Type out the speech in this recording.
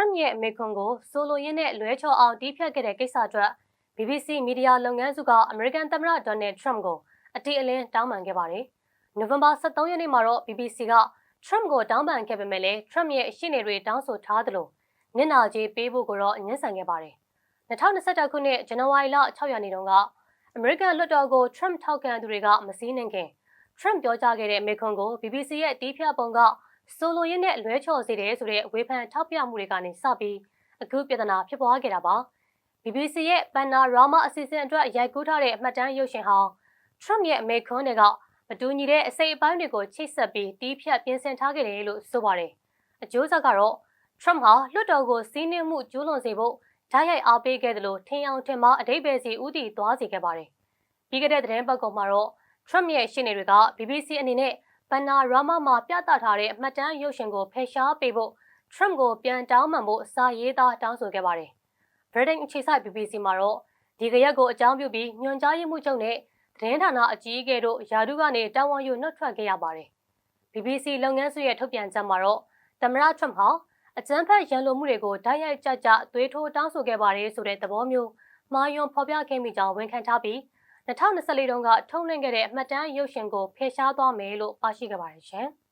Trump ရဲ့အမေခွန်ကိုဆိုလိုရင်းနဲ့လွဲချော်အောင်တီးဖြတ်ခဲ့တဲ့ကိစ္စအတွက် BBC မီဒီယာလုပ်ငန်းစုကအမေရိကန်သမ္မတဒေါ်နယ်ထရမ့်ကိုအတိအလင်းတောင်းပန်ခဲ့ပါတယ်။နိုဝင်ဘာ23ရက်နေ့မှာတော့ BBC က Trump ကိုတောင်းပန်ခဲ့ပေမဲ့လည်း Trump ရဲ့ရှေ့နေတွေတောင်းဆိုထားသလိုနစ်နာကြေးပေးဖို့ကိုတော့ညှဉ်းဆန်ခဲ့ပါတယ်။2021ခုနှစ်ဇန်နဝါရီလ6ရက်နေ့တုန်းကအမေရိကန်လွှတ်တော်ကို Trump ထောက်ခံသူတွေကမစည်းနှင်ခင် Trump ပြောကြားခဲ့တဲ့မေခွန်ကို BBC ရဲ့တီးဖြတ်ပုံက ဆိုလိုရင်းနဲ့လွဲချော်စေတယ်ဆိုတဲ့ဝေဖန်ထောက်ပြမှုတွေကနေစပြီးအခုပြဿနာဖြစ်ပွားခဲ့တာပါ BBC ရဲ့ Panorama အစီအစဉ်အတွက်ရိုက်ကူးထားတဲ့အမှတ်တမ်းရုပ်ရှင်ဟောင်း Trump ရဲ့အမေခွန်းတွေကမတူညီတဲ့အစိပ်အပိုင်းတွေကိုချိတ်ဆက်ပြီးတီးဖြတ်ပြင်ဆင်ထားခဲ့တယ်လို့ဆိုပါတယ်အကျိုးဆက်ကတော့ Trump ဟာလွှတ်တော်ကိုစီးနှင်းမှုကျူးလွန်စေဖို့ဓာတ်ရိုက်အားပေးခဲ့တယ်လို့ထင်အောင်ထင်မှားအတိတ်ပဲစီဥတီသွားစေခဲ့ပါတယ်ပြီးခဲ့တဲ့သတင်းပတ်ကောင်မှာတော့ Trump ရဲ့ရှင်းနေတွေက BBC အနေနဲ့ Panorama မှာပြသထားတဲ့အမှတ်တမ်းရုပ်ရှင်ကိုဖယ်ရှားပေးဖို့ Trump ကိုပြန်တောင်းပန်ဖို့စာရေးသားတောင်းဆိုခဲ့ပါတယ်။ Britain အခြေစိုက် BBC မှာတော့ဒီကရက်ကိုအကြောင်းပြုပြီးညွှန်ကြားရေးမှူးချုပ်နဲ့သတင်းဌာနအကြီးအကဲတို့ယာဒုကနေတာဝန်ယူနှုတ်ထွက်ခဲ့ရပါတယ်။ BBC လုပ်ငန်းစုရဲ့ထုတ်ပြန်ချက်မှာတော့သမ္မတ Trump ဟာအကြမ်းဖက်ရန်လိုမှုတွေကိုဓာတ်ရိုက်ကြကြသွေးထိုးတောင်းဆိုခဲ့ပါတယ်ဆိုတဲ့သဘောမျိုးမှားယွင်းဖော်ပြခဲ့မိကြောင်းဝန်ခံထားပြီး 2024တုန်းကထုတ်လွှင့်ခဲ့တဲ့အမှတ်တမ်းရုပ်ရှင်ကိုဖယ်ရှားသွားမယ်လို့ပါရှိခဲ့ပါတယ်ရှင်။